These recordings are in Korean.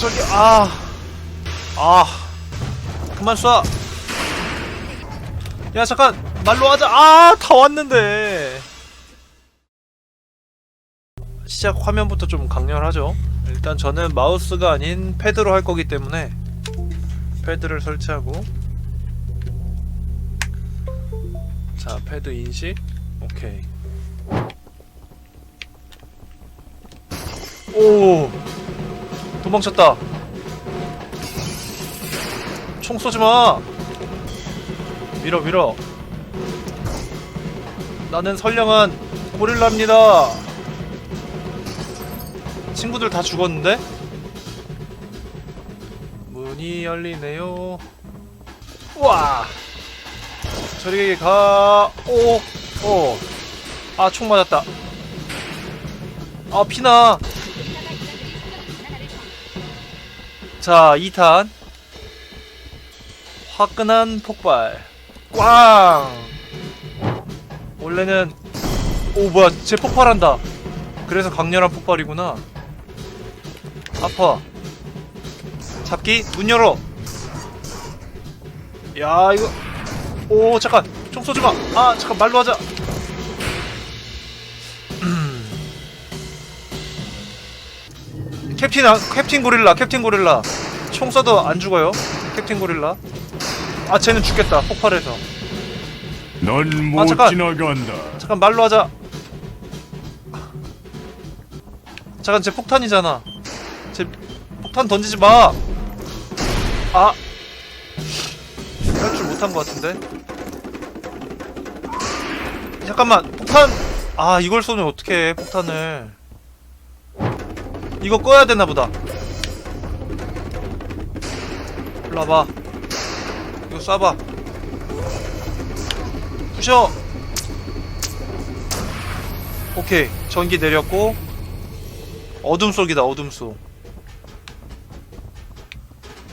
저기 아. 아. 그만 쏴. 야 잠깐 말로 하자. 아, 다 왔는데. 시작 화면부터 좀 강렬하죠. 일단 저는 마우스가 아닌 패드로 할 거기 때문에 패드를 설치하고 자, 패드 인식. 오케이. 오! 도망쳤다. 총 쏘지 마. 밀어 밀어. 나는 선량한 고릴라입니다. 친구들 다 죽었는데? 문이 열리네요. 우와! 저리 가. 오! 오! 아, 총 맞았다. 아, 피나. 자, 2탄. 화끈한 폭발. 꽝! 원래는, 오, 뭐야, 쟤 폭발한다. 그래서 강렬한 폭발이구나. 아파. 잡기, 문 열어. 야, 이거. 오, 잠깐. 총 쏘지 마. 아, 잠깐, 말로 하자. 캡틴, 아, 캡틴 고릴라, 캡틴 고릴라. 총 쏴도 안 죽어요. 캡틴 고릴라. 아, 쟤는 죽겠다. 폭발해서. 넌못 아, 잠깐. 지나간다. 잠깐 말로 하자. 잠깐 쟤 폭탄이잖아. 쟤 폭탄 던지지 마. 아. 할 줄 못한 것 같은데. 잠깐만 폭탄. 아 이걸 쏘면 어떡해 폭탄을. 이거 꺼야 되나 보다. 일로 와봐. 이거 쏴봐. 부셔. 오케이 전기 내렸고 어둠 속이다 어둠 속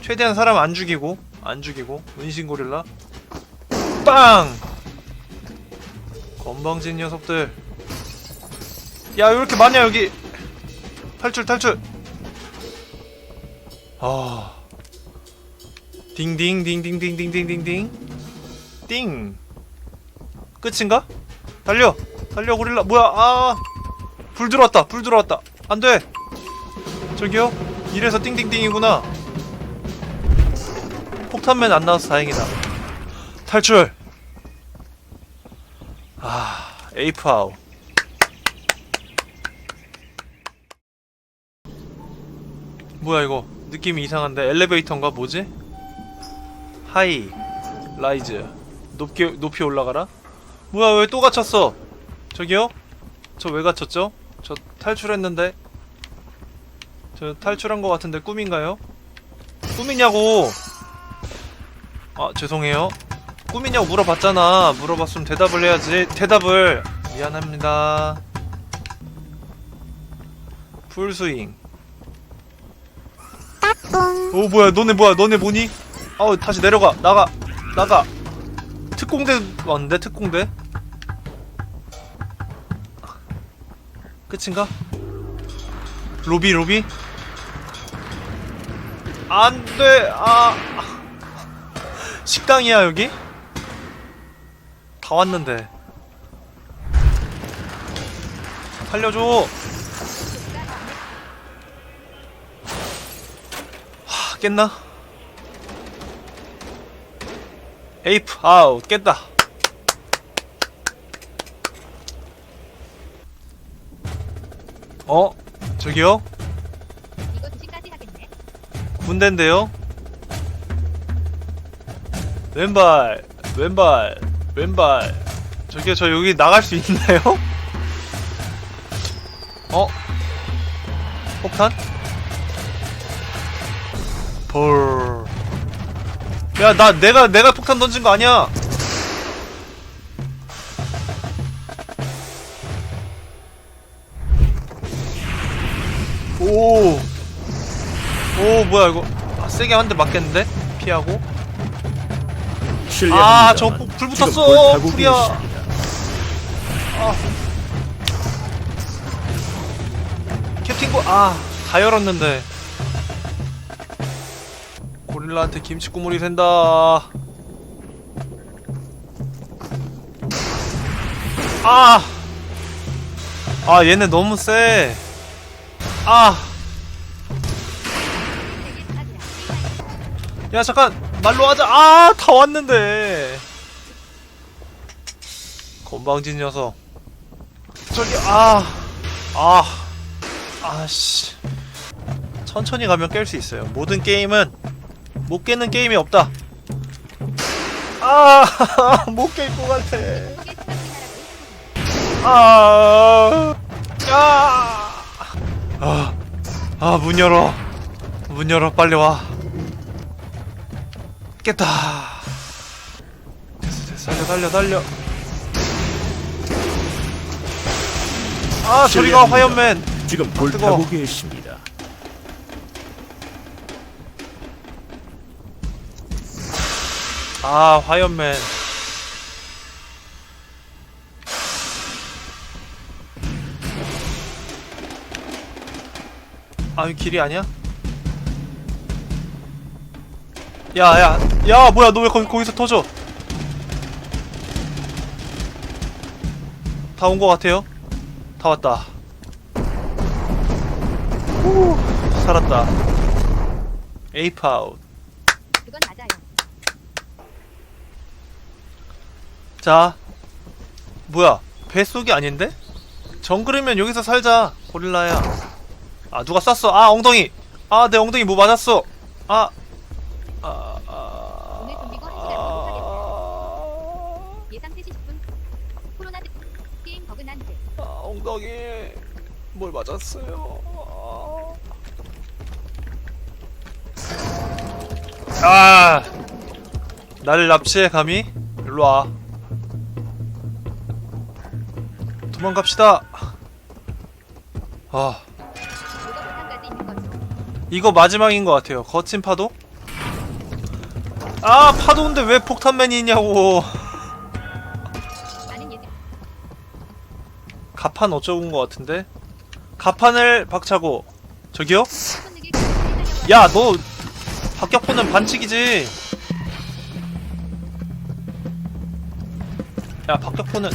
최대한 사람 안 죽이고 안 죽이고 은신 고릴라 빵 건방진 녀석들 야 왜 이렇게 많냐 여기 탈출 탈출. 아. 딩딩딩딩딩딩딩딩딩 띵. 끝인가? 달려. 달려 고릴라. 뭐야? 아불 들어왔다 불 들어왔다. 안돼. 저기요? 이래서 띵띵띵이구나. 폭탄맨 안 나와서 다행이다. 탈출. 아 에이프 아웃 뭐야 이거? 느낌이 이상한데? 엘리베이터인가? 뭐지? 하이 라이즈. 높게 높이 올라가라? 뭐야 왜 또 갇혔어? 저기요? 저 왜 갇혔죠? 저 탈출했는데. 저 탈출한 것 같은데 꿈인가요? 꿈이냐고? 아 죄송해요. 꿈이냐고 물어봤잖아. 물어봤으면 대답을 해야지. 대답을. 미안합니다. 풀스윙 오 뭐야 너네 뭐야 너네 뭐니? 아우 다시 내려가 나가 나가 특공대 왔는데 특공대 끝인가? 로비 로비? 안돼 아 식당이야 여기? 다 왔는데 살려줘 깼나? 에이프 아웃 깼다 어? 저기요? 이거 2시까지 하겠네. 군대인데요? 왼발, 왼발, 왼발. 저기요, 저 여기 나갈 수 있나요? 어? 폭탄? 볼. 야, 나, 내가, 내가 폭탄 던진 거 아니야! 오! 오 뭐야 이거 아, 세게 한 대 맞겠는데? 피하고 아, 저불 붙었어. 불이야. 아 캡틴고 아 다 열었는데 고릴라한테 김치 국물이 된다. 아! 아, 얘네 너무 세. 아! 야, 잠깐! 말로 하자! 아! 다 왔는데! 건방진 녀석. 저기, 아! 아! 아씨. 천천히 가면 깰 수 있어요. 모든 게임은 못 깨는 게임이 없다. 아! 못 깰 것 같아. 아, 야, 아, 아, 문 열어, 문 열어, 빨리 와. 깼다. 됐어, 됐어, 달려, 달려, 달려. 아, 저리가 화염맨. 지금. 불타고 계십니다. 아, 화염맨. 아, 이 길이 아니야? 야, 야, 야, 뭐야, 너 왜 거기, 거기서 터져? 다 온 것 같아요? 다 왔다. 후, 살았다. 에이프 아웃. 그건 맞아요. 자, 뭐야? 뱃속이 아닌데? 정글이면 여기서 살자, 고릴라야. 아, 누가 쐈어? 아, 엉덩이. 아, 내 엉덩이 뭐 맞았어. 아, 아, 아. 오늘 좀비고 한 시간 아, 예상 3시 10분. 코로나 때 게임 버그 난데. 아, 엉덩이. 뭘 맞았어요. 아, 나를 납치해 감히? 일로 와. 도망갑시다. 아. 이거 마지막인 것 같아요. 거친 파도? 아, 파도인데 왜 폭탄맨이 있냐고. 가판 어쩌고인 것 같은데? 가판을 박차고. 저기요? 야, 너 박격포는 반칙이지. 야, 박격포는.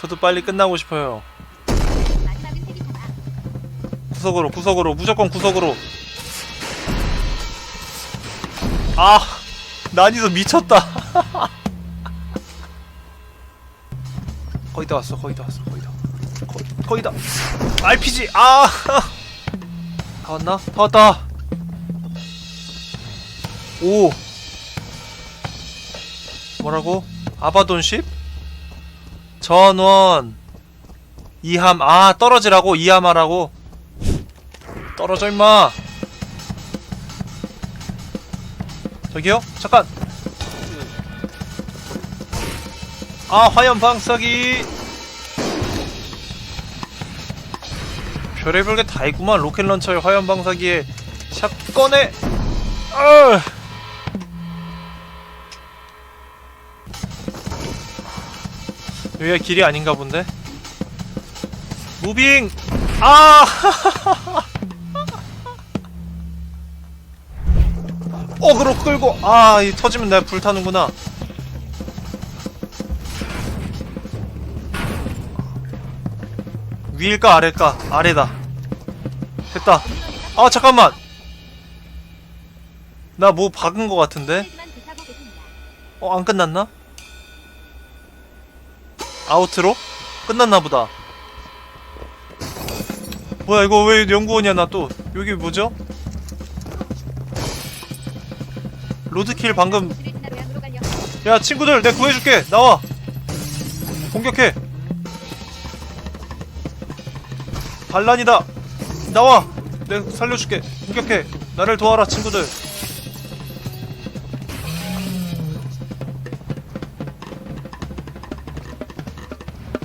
저도 빨리 끝나고 싶어요. 구석으로, 구석으로, 무조건 구석으로. 아, 난이도 미쳤다. 거의 다 왔어, 거의 다 왔어, 거의 다. 거의, 거의 다. RPG, 아! 다 왔나? 다 왔다. 오. 뭐라고? 아바돈십? 전원. 이함, 아, 떨어지라고? 이함하라고? 떨어져 임마 저기요? 잠깐 아 화염 방사기 별의별 게 다 있구만 로켓 런처에 화염 방사기에 샷건에 아 여기가 길이 아닌가 본데 무빙 아 어그로 끌고 아, 이 터지면 내가 불타는구나. 위일까 아래일까? 아래다. 됐다. 아, 잠깐만. 나 뭐 박은 거 같은데? 어, 안 끝났나? 아우트로? 끝났나 보다. 뭐야, 이거 왜 연구원이야, 나 또. 여기 뭐죠? 로드킬 방금. 야 친구들 내가 구해줄게 나와 공격해 반란이다 나와 내가 살려줄게 공격해 나를 도와라 친구들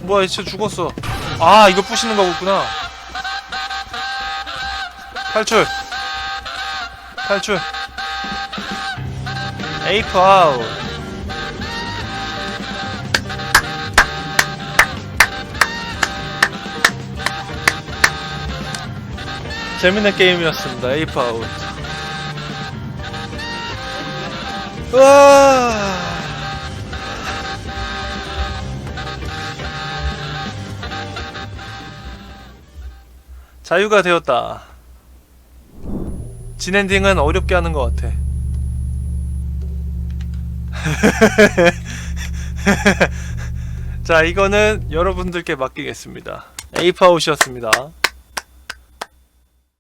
뭐야 진짜 죽었어 아 이거 부시는 거구나 탈출 탈출 에이프 아웃 재밌는 게임이었습니다. 에이프 아웃. 와. 자유가 되었다. 진엔딩은 어렵게 하는 것 같아. 자, 이거는 여러분들께 맡기겠습니다. 에이프아웃이었습니다.